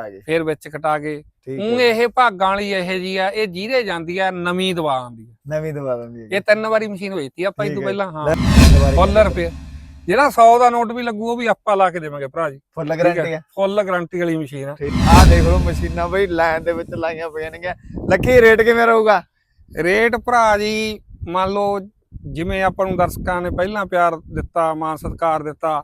ਆ ਫਿਰ ਵਿੱਚ ਕਟਾ ਕੇ। ਠੀਕ ਉਹ ਹੈ ਇਹ ਭਾਗਾਂ ਵਾਲੀ ਇਹ ਜੀ ਆ ਇਹ ਜੀਰੇ ਜਾਂਦੀ ਆ ਨਵੀਂ ਦਵਾ ਆਉਂਦੀ ਆ। ਨਵੀਂ ਦਵਾ ਦਿੰਦੀ ਹੈ ਇਹ ਤਿੰਨ ਵਾਰੀ ਮਸ਼ੀਨ ਵੇਚਤੀ ਆਪਾਂ ਇਹ ਤੋਂ। ਪਹਿਲਾਂ ਹਾਂ। ਫੁੱਲ ਰੁਪਏ। ਜਿਹੜਾ 100 ਦਾ ਨੋਟ ਵੀ ਲੱਗੂ ਉਹ ਵੀ ਆਪਾਂ ਲਾ ਕੇ ਦੇਵਾਂਗੇ ਭਰਾ ਜੀ। ਫੁੱਲ ਗਾਰੰਟੀ ਹੈ ਫੁੱਲ ਗਾਰੰਟੀ ਵਾਲੀ ਮਸ਼ੀਨ ਆ। ਆਹ ਦੇਖ ਲਓ ਮਸ਼ੀਨਾਂ ਬਈ ਲਾਈਨ ਦੇ ਵਿੱਚ ਲਾਈਆਂ ਪਈਆਂ ਨੇ ਲੱਕੀ ਰੇਟ ਕਿਵੇਂ ਰਹੂਗਾ? ਰੇਟ ਭਰਾ ਜੀ ਮੰਨ ਲਓ ਜਿਵੇਂ ਆਪਾਂ ਨੂੰ ਦਰਸ਼ਕਾਂ ਨੇ ਪਹਿਲਾਂ ਪਿਆਰ ਦਿੱਤਾ ਮਾਨ ਸਤਿਕਾਰ ਦਿੱਤਾ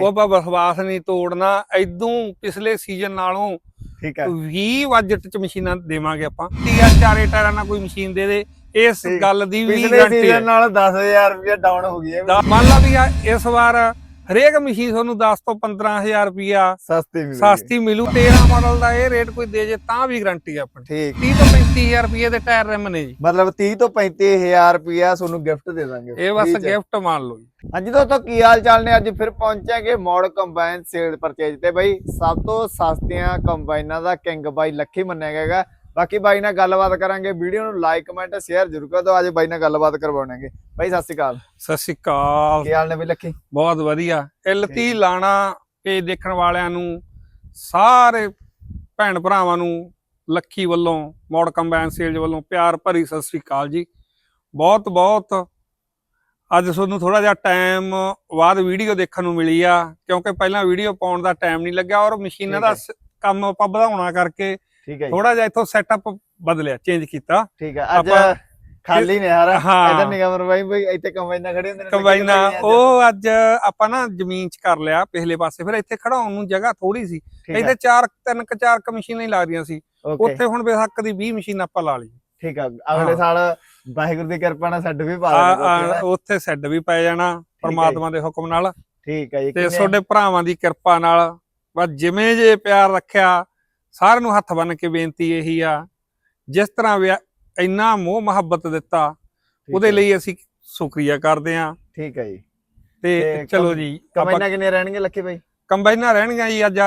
ਉਹ ਆਪਾਂ ਵਿਸ਼ਵਾਸ ਨਹੀਂ ਤੋੜਨਾ ਐਦੋਂ ਪਿਛਲੇ ਸੀਜ਼ਨ ਨਾਲੋਂ ਠੀਕ ਹੈ। 20 ਬਜਟ ਚ ਮਸ਼ੀਨਾਂ ਦੇਵਾਂਗੇ ਆਪਾਂ। 30 ਚਾਰੇ ਟਾਇਰਾਂ ਨਾਲ ਕੋਈ ਮਸ਼ੀਨ ਦੇ ਦੇ ਇਸ। ਗੱਲ ਦੀ ਵੀ ਗਾਰੰਟੀ ਸੀਜ਼ਨ ਨਾਲ 10000 ਰੁਪਏ ਡਾਊਨ ਹੋ ਗਈ ਹੈ। ਮੰਨ ਲਾ ਵੀ ਇਸ ਵਾਰ ਹਰੇਕ ਮਸ਼ੀਨ ਤੁਹਾਨੂੰ 10 ਤੋਂ 15000 ਰੁਪਿਆ ਸਸਤੀ ਮਿਲੂਗੀ। ਸਸਤੀ ਮਿਲੂ 13 ਮਾਡਲ ਦਾ ਇਹ ਰੇਟ ਕੋਈ ਦੇ ਜੇ ਤਾਂ ਵੀ ਗਾਰੰਟੀ ਆਪਣੀ। ਠੀਕ। 30 ਤੋਂ 35000 ਰੁਪਏ ਦੇ ਟਾਇਰ ਰਿਮ ਨੇ ਜੀ। ਮਤਲਬ 30 ਤੋਂ 35000 ਰੁਪਿਆ ਤੁਹਾਨੂੰ ਗਿਫਟ ਦੇ ਦਾਂਗੇ। ਇਹ ਬਸ। ਗਿਫਟ ਮੰਨ ਲਓ ਜੀ। ਹਾਂਜੀ ਦੋਸਤੋ ਕੀ ਹਾਲ ਚਾਲ ਨੇ? ਅੱਜ ਫਿਰ ਪਹੁੰਚਾਂਗੇ ਮੋੜ ਕੰਬਾਈਨ ਸੇਲ ਪਰਚੇਜ ਤੇ ਬਾਈ। ਸਭ ਤੋਂ ਸਸਤੀਆਂ ਕੰਬਾਈਨਾਂ ਦਾ ਕਿੰਗ ਬਾਈ ਲੱਖੀ ਮੰਨਿਆ ਗਿਆ। ਬਾਕੀ ਬਾਈ ਨਾਲ ਗੱਲਬਾਤ ਕਰਾਂਗੇ ਵੀਡੀਓ ਨੂੰ ਲਾਈਕ ਕਮੈਂਟ ਸ਼ੇਅਰ ਜ਼ਰੂਰ ਕਰ ਦਿਓ। ਅੱਜ ਬਾਈ ਨਾਲ ਗੱਲਬਾਤ ਕਰਵਾਉਣਾਂਗੇ। ਬਾਈ ਸਤਿ ਸ਼੍ਰੀ ਅਕਾਲ। ਸਤਿ ਸ਼੍ਰੀ ਅਕਾਲ। ਕੀ ਹਾਲ ਨੇ ਬਈ ਲੱਖੀ? ਬਹੁਤ ਵਧੀਆ। ਐਲਤੀ ਲਾਣਾ ਇਹ ਦੇਖਣ ਵਾਲਿਆਂ ਨੂੰ ਸਾਰੇ ਭੈਣ ਭਰਾਵਾਂ ਨੂੰ ਲੱਖੀ ਵੱਲੋਂ ਮੋੜ ਕੰਬਾਈਨ ਸੇਲਜ ਵੱਲੋਂ ਪਿਆਰ ਭਰੀ ਸਤਿ ਸ਼੍ਰੀ ਅਕਾਲ ਜੀ। ਬਹੁਤ ਬਹੁਤ। ਅੱਜ ਤੁਹਾਨੂੰ ਥੋੜਾ ਜਿਹਾ ਟਾਈਮ ਬਾਅਦ ਵੀਡੀਓ ਦੇਖਣ ਨੂੰ ਮਿਲੀ ਆ ਕਿਉਂਕਿ ਪਹਿਲਾਂ ਵੀਡੀਓ ਪਾਉਣ ਦਾ ਟਾਈਮ ਨਹੀਂ ਲੱਗਿਆ ਔਰ ਮਸ਼ੀਨਾਂ ਦਾ ਕੰਮ ਆਪਾਂ ਵਧਾਉਣਾ ਕਰਕੇ ਠੀਕ ਹੈ ਥੋੜਾ ਜਿਹਾ ਇੱਥੋਂ ਸੈਟਅਪ ਬਦਲਿਆ ਚੇਂਜ ਕੀਤਾ। ਠੀਕ ਹੈ ਅੱਜ ਖਾਲੀ ਨੇ ਯਾਰ। ਇਧਰ ਨਿਗਮਰ ਬਾਈ ਬਈ ਇੱਥੇ ਕੰਬਾਈਨਾਂ ਖੜੇ ਹੁੰਦੇ ਨੇ ਕੰਬਾਈਨਾਂ ਉਹ ਅੱਜ ਆਪਾਂ ਨਾ ਜ਼ਮੀਨ 'ਚ ਕਰ ਲਿਆ ਪਿਛਲੇ ਪਾਸੇ। ਫਿਰ ਇੱਥੇ ਖੜਾਉਣ ਨੂੰ ਜਗ੍ਹਾ ਥੋੜੀ ਸੀ। ਇੱਥੇ ਚਾਰ ਤਿੰਨ ਕੁ ਚਾਰ ਕ ਮਸ਼ੀਨਾਂ ਹੀ ਲੱਗਦੀਆਂ ਸੀ। ਉੱਥੇ ਹੁਣ ਬੇਹੱਕ ਦੀ 20 ਮਸ਼ੀਨ ਆਪਾਂ ਲਾ ਲਈ। ਠੀਕ ਹੈ ਅਗਲੇ। ਸਾਲ ਵਾਹਿਗੁਰੂ ਦੀ ਕਿਰਪਾ ਨਾਲ ਛੱਡ ਵੀ ਪਾ ਆ- ਦੇਣਾ ਆ- ਉੱਥੇ ਸੈੱਡ ਵੀ ਪੈ ਜਾਣਾ ਪਰਮਾਤਮਾ ਦੇ ਹੁਕਮ ਨਾਲ। ਠੀਕ ਹੈ ਜੀ ਤੇ ਤੁਹਾਡੇ ਭਰਾਵਾਂ ਦੀ ਕਿਰਪਾ ਨਾਲ ਬਸ ਜਿਵੇਂ ਜੇ ਪਿਆਰ ਰੱਖਿਆ ਸਾਰਿਆਂ ਨੂੰ ਹੱਥ ਬੰਨ ਕੇ ਬੇਨਤੀ ਇਹੀ ਆ ਜਿਸ ਤਰ੍ਹਾਂ ਇੰਨਾ ਮੋਹ ਮੁਹੱਬਤ ਦਿੱਤਾ ਉਹਦੇ ਲਈ ਅਸੀਂ ਸ਼ੁਕਰੀਆ ਕਰਦੇ ਆਂ ਠੀਕ ਹੈ ਜੀ। ਤੇ ਚਲੋ ਜੀ ਕੰਬਾਈਨਾਂ ਕਿੰਨੇ ਰਹਿਣਗੇ ਲੱਕੀ ਬਾਈ? ਕੰਬਾਈਨਾਂ ਰਹਿਣਗੀਆਂ ਜੀ ਅੱਜ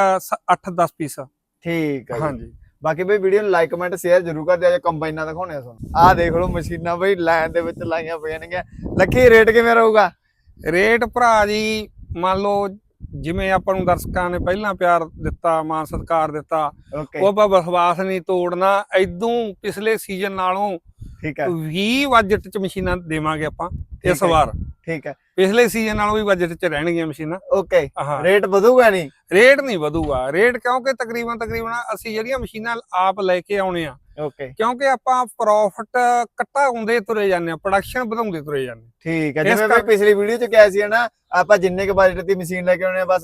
8-10 ਪੀਸ ਠੀਕ ਹੈ ਹਾਂਜੀ। ਬਾਕੀ ਬਈ ਵੀਡੀਓ ਨੂੰ ਲਾਈਕ ਕਮੈਂਟ ਸ਼ੇਅਰ ਜ਼ਰੂਰ ਕਰ ਦਿਓ ਜੇ ਕੰਬਾਈਨਾਂ ਦਿਖਾਉਣੇ ਆ ਤੁਹਾਨੂੰ। ਆਹ ਦੇਖ ਲਓ ਮਸ਼ੀਨਾਂ ਬਈ ਲਾਈਨ ਦੇ ਵਿੱਚ ਲਾਈਆਂ ਪਈਆਂ ਨੇ ਲੱਕੀ ਰੇਟ ਕਿਵੇਂ ਰਹੂਗਾ? ਰੇਟ ਭਰਾ ਜੀ ਮੰਨ ਲਓ ਜਿਵੇਂ ਆਪਾਂ ਨੂੰ ਦਰਸ਼ਕਾਂ ਨੇ ਪਹਿਲਾਂ ਪਿਆਰ ਦਿੱਤਾ ਮਾਨ ਸਤਿਕਾਰ ਦਿੱਤਾ ਉਹ ਆਪਾਂ ਵਿਸ਼ਵਾਸ ਨਹੀਂ ਤੋੜਨਾ ਐਦੋਂ ਪਿਛਲੇ ਸੀਜ਼ਨ ਨਾਲੋਂ ਠੀਕ ਹੈ। 20 ਬਜਟ ਚ ਮਸ਼ੀਨਾਂ ਦੇਵਾਂਗੇ ਆਪਾਂ ਇਸ। ਵਾਰ। ਠੀਕ ਹੈ। ਪਿਛਲੇ ਸੀਜ਼ਨ ਨਾਲੋਂ ਵੀ ਬਜਟ ਚ ਰਹਿਣਗੀਆਂ ਮਸ਼ੀਨਾਂ। ਓਕੇ ਰੇਟ ਵਧੂਗਾ ਨਹੀਂ? ਰੇਟ ਨਹੀਂ ਵਧੂਗਾ। ਰੇਟ ਕਿਉਂਕਿ ਤਕਰੀਬਨ ਤਕਰੀਬਨ ਅਸੀਂ ਜਿਹੜੀਆਂ ਮਸ਼ੀਨਾਂ ਆਪ ਲੈ ਕੇ ਆਉਣੇ ਆ ਓਕੇ ਕਿਉਂਕਿ ਆਪਾਂ ਪ੍ਰੋਫਿਟ ਘਟਾਉਂਦੇ ਤੁਰੇ ਜਾਂਦੇ ਆ ਪ੍ਰੋਡਕਸ਼ਨ ਵਧਾਉਂਦੇ ਤੁਰੇ ਜਾਂਦੇ ਠੀਕ ਹੈ। ਜਿਵੇਂ ਕਰਕੇ- ਪਿਛਲੀ ਵੀਡੀਓ ਚ ਕਿਹਾ ਸੀ ਨਾ ਆਪਾਂ ਜਿੰਨੇ ਕੇ ਬਜਟ ਦੀ ਮਸ਼ੀਨ ਲੈ ਕੇ ਆਉਣੇ ਆ ਬਸ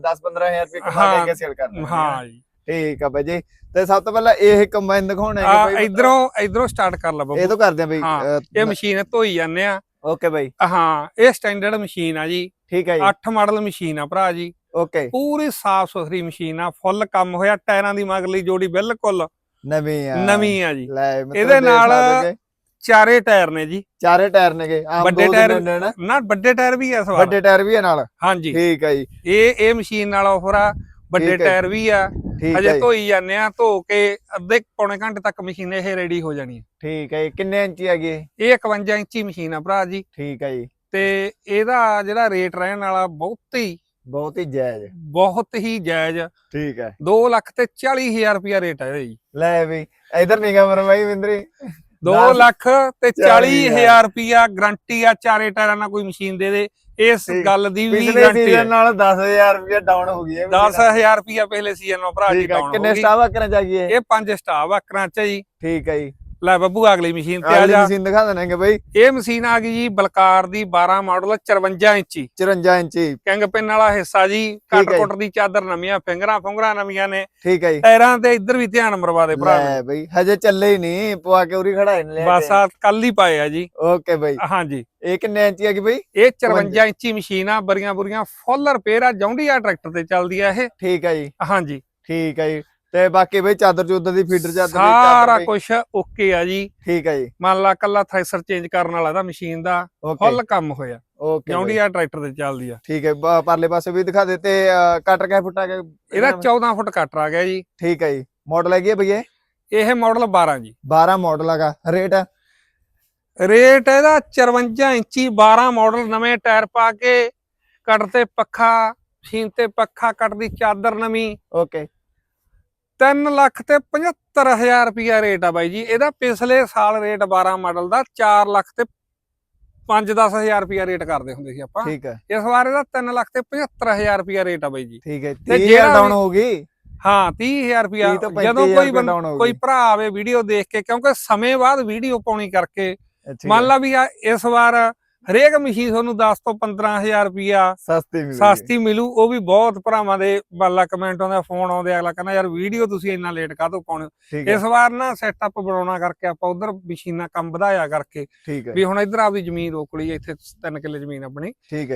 10 15000 ਰੁਪਏ ਕਮਾ ਕੇ ਸੇਲ ਕਰਨਾ ਹਾਂ ਜੀ। ਠੀਕ ਆ ਬਾਈ ਜੀ। ਤੇ ਸਭ ਤੋਂ ਪਹਿਲਾਂ ਇਹ ਕੰਬਾਈਨ ਦਿਖਾਉਣਾ ਆ ਹੈ ਇਧਰੋਂ ਇਧਰੋਂ ਸਟਾਰਟ ਕਰ ਲਾ ਇਹ ਬੱਬੂ ਤੋਂ ਕਰਦੇ ਆ ਬਈ ਇਹ ਮਸ਼ੀਨ ਧੋਈ ਜਾਂਦੇ ਆ। ਓਕੇ ਬਾਈ। ਹਾਂ ਇਹ ਸਟੈਂਡਰਡ ਮਸ਼ੀਨ ਆ ਜੀ। ਠੀਕ ਹੈ ਜੀ। 8 ਮਾਡਲ ਮਸ਼ੀਨ ਆ ਭਰਾ ਜੀ। ਓਕੇ। ਪੂਰੀ ਸਾਫ਼ ਸੁਥਰੀ ਮਸ਼ੀਨ ਆ ਫੁੱਲ ਕੰਮ ਹੋਇਆ ਟਾਇਰਾਂ ਦੀ ਮਗਰਲੀ ਜੋੜੀ ਬਿਲਕੁਲ ਨਵੀਂ ਆ। ਨਵੀਂ ਆ ਜੀ। ਇਹਦੇ ਨਾਲ ਚਾਰੇ ਟਾਇਰ ਨੇ ਜੀ। ਚਾਰੇ ਟਾਇਰ ਨੇਗੇ ਆਮ ਵੱਡੇ ਟਾਇਰ- ਨੇ। ਵੱਡੇ ਟਾਇਰ ਵੀ ਆ ਵੱਡੇ ਟਾਇਰ ਵੀ ਆ ਨਾਲ। ਹਾਂਜੀ। ਠੀਕ ਹੈ ਜੀ। ਇਹ ਇਹ ਮਸ਼ੀਨ ਨਾਲ ਆਫਰ ਆ ਵੱਡੇ। ਟਾਇਰ ਵੀ ਆ ਹਜੇ ਧੋਈ ਜਾਂਦੇ ਆ ਧੋ ਕੇ ਅੱਧੇ ਪੌਣੇ ਘੰਟੇ ਤੱਕ ਮਸ਼ੀਨ ਇਹ ਰੈਡੀ ਹੋ ਜਾਣੀ ਹੈ। ਠੀਕ ਹੈ। ਕਿੰਨੇ ਇੰਚੀ ਹੈਗੀ ਇਹ? ਇਹ 51 ਇੰਚੀ ਮਸ਼ੀਨ ਆ ਭਰਾ ਜੀ। ਠੀਕ ਹੈ ਜੀ। ਤੇ ਇਹਦਾ ਜਿਹੜਾ ਰੇਟ ਰਹਿਣ ਵਾਲਾ ਬਹੁਤ ਹੀ ਬਹੁਤ ਹੀ ਜਾਇਜ਼। ਬਹੁਤ ਹੀ ਜਾਇਜ਼। ਠੀਕ ਹੈ। 2 ਲੱਖ ਤੇ 40000 ਰੁਪਿਆ ਰੇਟ ਹੈ ਜੀ। ਲੈ ਵੀ ਇਧਰ ਨਿਗਾ ਮਰ ਬਾਈ ਵਿੰਦਰੀ 2 ਦਸ- ਲੱਖ ਤੇ 40,000 40000 ਰੁਪਿਆ ਗਰੰਟੀ ਆ ਚਾਰੇ ਟਾਇਰਾਂ ਨਾਲ ਕੋਈ ਮਸ਼ੀਨ ਦੇ ਦੇ। ਇਸ। ਗੱਲ ਦੀ ਵੀ ਪਿਛਲੇ ਗਰੰਟੀ ਸੀਜ਼ਨ ਹੈ ਨਾਲ 10000 ਰੁਪਏ ਡਾਊਨ ਹੋ ਗਈ ਹੈ। 10000 ਰੁਪਿਆ ਪਹਿਲੇ ਸੀਜ਼ਨ ਨੂੰ ਭਰਾ ਜੀ ਹੈ ਡਾਊਨ ਕਿੰਨੇ ਹੋ ਗਈ। ਸਟਾਫ ਆਕਰਾਂ ਚਾਹੀਏ ਇਹ? ਪੰਜ ਸਟਾਫ ਆ ਕਰਾਂਚਾ ਜੀ। ਠੀਕ ਹੈ ਜੀ। ਲੈ ਬੱਬੂ ਅਗਲੀ ਮਸ਼ੀਨ ਤੇ ਆ ਅਗਲੀ ਜਾ। ਮਸ਼ੀਨ ਦਿਖਾ ਦੇਣਗੇ ਬਾਈ। ਇਹ ਮਸ਼ੀਨ ਆ ਗਈ ਜੀ ਬਲਕਾਰ ਦੀ 12 ਮਾਡਲ 54 ਇੰਚੀ। 54 ਇੰਚੀ। ਕਿੰਗ ਪਿੰਨ ਵਾਲਾ ਹਿੱਸਾ ਜੀ ਕੱਟ ਕੁੱਟ ਦੀ ਚਾਦਰ ਨਵੀਆਂ ਫਿੰਗਰਾਂ ਫੁੰਗਰਾਂ ਨਵੀਆਂ ਨੇ। ਠੀਕ ਹੈ ਜੀ। ਟਾਇਰਾਂ ਤੇ ਇੱਧਰ ਵੀ ਧਿਆਨ ਮਰਵਾ ਦੇ ਭਰਾ। ਲੈ ਬਈ ਹਜੇ ਚੱਲੇ ਹੀ ਨਹੀਂ ਪਵਾ ਕੇ ਉਰੀ ਖੜਾਏ ਨੇ ਬਸ ਆ ਕੱਲ ਹੀ ਪਾਏ ਆ ਜੀ। ਓਕੇ ਬਾਈ। ਹਾਂਜੀ। ਇਹ ਕਿੰਨੇ ਇੰਚੀ ਹੈਗੀ ਬਾਈ? ਇਹ 54 ਇੰਚੀ ਮਸ਼ੀਨ ਆ ਬਰੀਆਂ ਬੁਰੀਆਂ ਫੁੱਲ ਰਿਪੇਅਰ ਆ ਜੌਂਡੀਆ ਟਰੈਕਟਰ ਤੇ ਚੱਲਦੀ ਆ ਇਹ। ਠੀਕ ਹੈ ਜੀ। ਹਾਂਜੀ। ਠੀਕ ਹੈ ਜੀ। ਤੇ ਬਾਕੀ ਬਈ ਚਾਦਰ ਚੂਦਰ ਦੀ ਫੀਡਰ ਚਾਦਰ ਸਾਰਾ ਕੁਝ ਓਕੇ ਆ ਜੀ। ਠੀਕ ਹੈ ਜੀ। ਮੰਨ ਲਾ ਕੱਲਾ ਥ੍ਰੈਸ਼ਰ ਚੇਂਜ ਕਰਨ ਵਾਲਾ ਦਾ ਮਸ਼ੀਨ ਦਾ ਫੁੱਲ ਕੰਮ ਹੋਇਆ। ਓਕੇ ਬਾਈ, ਜੌਂਡੀਆ ਟਰੈਕਟਰ ਤੇ ਚੱਲਦੀ ਆ। ਠੀਕ ਹੈ ਪਰਲੇ ਪਾਸੇ ਵੀ ਦਿਖਾ ਦੇ ਤੇ ਕਟਰ ਕੈ ਫੁੱਟਾ ਕੇ ਇਹਦਾ 14 ਫੁੱਟ ਕਟਰ ਆ ਗਿਆ ਜੀ। ਠੀਕ ਹੈ ਜੀ। ਮਾਡਲ ਹੈਗੀ ਹੈ ਬਈ ਇਹ? ਮਾਡਲ 12 ਜੀ। 12 ਮਾਡਲ ਹੈਗਾ ਰੇਟ? ਰੇਟ ਇਹਦਾ 54 ਇੰਚੀ 12 ਮਾਡਲ ਨਵੇਂ ਟਾਇਰ ਪਾ ਕੇ ਕਟਰ ਤੇ ਪੱਖਾ ਮਸ਼ੀਨ ਤੇ ਪੱਖਾ ਕੱਟ ਦੀ ਚਾਦਰ ਨਵੀਂ। ਓਕੇ। 3 ਲੱਖ ਤੇ 75000 ਰੁਪਿਆ ਰੇਟ ਆ ਬਾਈ ਜੀ। ਇਹਦਾ ਪਿਛਲੇ ਸਾਲ ਰੇਟ 12 ਮਾਡਲ ਦਾ 4 ਲੱਖ ਤੇ 5-10000 ਰੁਪਿਆ ਰੇਟ ਕਰਦੇ ਹੁੰਦੇ ਸੀ ਆਪਾਂ। ਠੀਕ ਹੈ ਇਸ ਵਾਰ ਇਹਦਾ 3 ਲੱਖ ਤੇ 75000 ਰੁਪਿਆ ਰੇਟ ਆ ਬਾਈ ਜੀ। ਠੀਕ ਹੈ ਤੇ 30 ਜਿਹੜਾ ਡਾਊਨ ਹੋ ਗਈ। ਹਾਂ 30000 ਰੁਪਿਆ 30 ਤੋਂ ਜਦੋਂ 35,000 ਕੋਈ ਕੋਈ। ਭਰਾ ਆਵੇ ਵੀਡੀਓ ਦੇਖ ਕੇ ਕਿਉਂਕਿ ਸਮੇਂ ਬਾਅਦ ਵੀਡੀਓ ਪਾਉਣੀ ਕਰਕੇ। ਮੰਨ ਲਾ ਵੀ ਇਸ ਵਾਰ ਹਰੇਕ ਮਸ਼ੀਨ ਤੁਹਾਨੂੰ 10 ਤੋਂ 15000 ਰੁਪਿਆ ਸਸਤੀ ਮਿਲੂਗੀ। ਸਸਤੀ ਮਿਲੂ ਉਹ ਵੀ ਬਹੁਤ ਭਰਾਵਾਂ ਦੇ ਬੱਲਾ ਕਮੈਂਟ ਆਉਂਦੇ ਫੋਨ ਆਉਂਦੇ ਅਗਲਾ ਕਹਿੰਦਾ ਯਾਰ ਵੀਡੀਓ ਤੁਸੀਂ ਇੰਨਾ ਲੇਟ ਕਾਹਤੋਂ ਪਾਉਣੇ ਇਸ ਵਾਰ ਨਾ ਸੈਟਅਪ ਬਣਾਉਣਾ ਕਰਕੇ ਆਪਾਂ ਉਧਰ ਮਸ਼ੀਨਾਂ ਕੰਮ ਵਧਾਇਆ ਕਰਕੇ ਵੀ ਹੁਣ ਇੱਧਰ ਆਪਦੀ ਜ਼ਮੀਨ ਰੋਕ ਲਈ ਇੱਥੇ 3 ਕਿੱਲੇ ਜ਼ਮੀਨ ਆਪਣੀ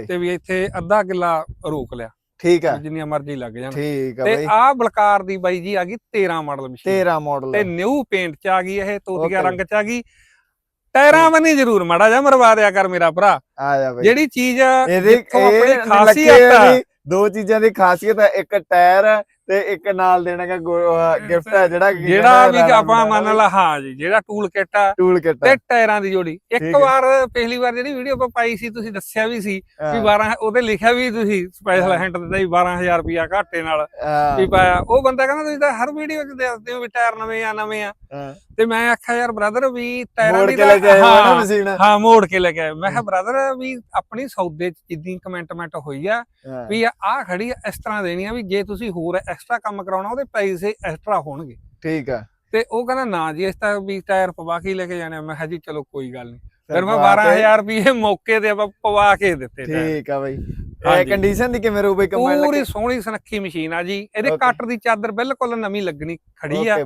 ਤੇ ਵੀ ਇੱਥੇ ਅੱਧਾ ਕਿੱਲਾ ਰੋਕ ਲਿਆ। ਠੀਕ ਹੈ। ਜਿੰਨੀਆਂ ਮਰਜ਼ੀ ਲੱਗ ਜਾਣ। ਠੀਕ ਹੈ ਤੇ ਆਹ ਬਲਕਾਰ ਦੀ ਬਾਈ ਜੀ ਆ ਗਈ 13 ਮਾਡਲ ਮਸ਼ੀਨ 13 ਮਾਡਲ ਤੇ ਨਿਊ ਪੇਂਟ ਚ ਆ ਗਈ ਇਹ ਤੋਤੀਆ. ਰੰਗ ਚ ਆ ਗਈ। ਟਾਇਰਾਂ ਬਣੀ ਜ਼ਰੂਰ ਮਾੜਾ ਜਿਹਾ ਮਰਵਾ ਦਿਆ ਕਰ ਮੇਰਾ ਭਰਾ। ਆ ਜਾ ਬਾਈ। ਜਿਹੜੀ ਚੀਜ਼ ਇਹਦੀ ਆਪਣੀ ਖਾਸੀਅਤ ਆ ਦੀ ਚੀਜ਼ਾਂ ਦੀ ਖਾਸੀਅਤ ਹੈ ਇੱਕ ਟਾਇਰ ਤੇ ਇੱਕ ਨਾਲ ਦੇਣਾਗਾ ਗਿਫਟ ਹੈ ਜਿਹੜਾ ਜਿਹੜਾ ਵੀ ਆਪਾਂ ਮੰਨ ਲਾ ਹਾਂ ਜੀ ਜਿਹੜਾ ਟੂਲ ਕਿੱਟ ਆ ਟੂਲ ਕਿਟ ਤੇ ਟਾਇਰਾਂ ਦੀ ਜੋੜੀ। ਇੱਕ ਹੈ। ਵਾਰ ਪਹਿਲੀ ਵਾਰ ਜਿਹੜੀ ਵੀਡੀਓ ਆਪਾਂ ਪਾਈ ਸੀ ਤੁਸੀਂ ਦੱਸਿਆ ਵੀ ਸੀ ਵੀ 12 ਉਹਦੇ ਲਿਖਿਆ ਵੀ ਤੁਸੀਂ ਸਪੈਸ਼ਲ ਹਾਂ। ਹਿੰਟ ਦਿੱਤਾ ਵੀ 12000 ਰੁਪਿਆ ਘਾਟੇ ਨਾਲ ਵੀ ਪਾਇਆ। ਉਹ ਬੰਦਾ ਕਹਿੰਦਾ ਤੁਸੀਂ ਤਾਂ ਹਰ ਵੀਡੀਓ 'ਚ ਦੱਸਦੇ ਹੋ ਵੀ ਟਾਇਰ ਨਵੇਂ ਆ ਨਵੇਂ ਆ। ਤੇ ਮੈਂ ਆਖਿਆ ਯਾਰ ਬ੍ਰਦਰ ਵੀ ਟਾਇਰਾਂ ਦੀ ਹੋ ਹਾਂ, ਮੋੜ ਕੇ ਲੈ ਕੇ ਆਏ ਮੈਂ ਕਿਹਾ ਬ੍ਰਦਰ ਵੀ ਆਪਣੀ ਸੌਦੇ 'ਚ ਜਿੱਦੀ ਕਮੈਂਟਮੈਂਟ ਹੋਈ ਆ ਵੀ ਆ ਖੜੀ ਇਸ ਤਰ੍ਹਾਂ ਦੇਣੀ ਆ ਵੀ ਜੇ ਤੁਸੀਂ ਹੋਰ ਐਕਸਟਰਾ ਕੰਮ ਕਰਾਉਣਾ ਉਹਦੇ ਪੈਸੇ ਐਕਸਟਰਾ ਹੋਣਗੇ। ਠੀਕ ਆ। ਤੇ ਉਹ ਕਹਿੰਦਾ ਨਾ ਜੀ ਇਸ ਤਾਂ ਵੀ ਟਾਇਰ ਪਵਾ ਕੇ ਲੈ ਕੇ ਜਾਣੇ। ਮੈਂ ਕਿਹਾ ਜੀ ਚਲੋ ਕੋਈ ਗੱਲ ਨਹੀਂ ਫਿਰ ਮੈਂ ਬਾਤ ਹੈ। 12000 ਰੁਪਏ ਮੌਕੇ ਤੇ ਆਪਾਂ ਪਵਾ ਕੇ ਦਿੱਤੇ ਠੀਕ ਆ ਬਾਈ। ਇਹ। ਕੰਡੀਸ਼ਨ ਦੀ ਕਿਵੇਂ ਰਹੂ ਬਈ ਕਮਾਂਡ ਪੂਰੀ ਸੋਹਣੀ ਸੁਨੱਖੀ ਮਸ਼ੀਨ ਆ ਜੀ। ਇਹਦੇ. ਕੱਟ ਦੀ ਚਾਦਰ ਬਿਲਕੁਲ ਨਵੀਂ ਲੱਗਣੀ ਖੜੀ ਆ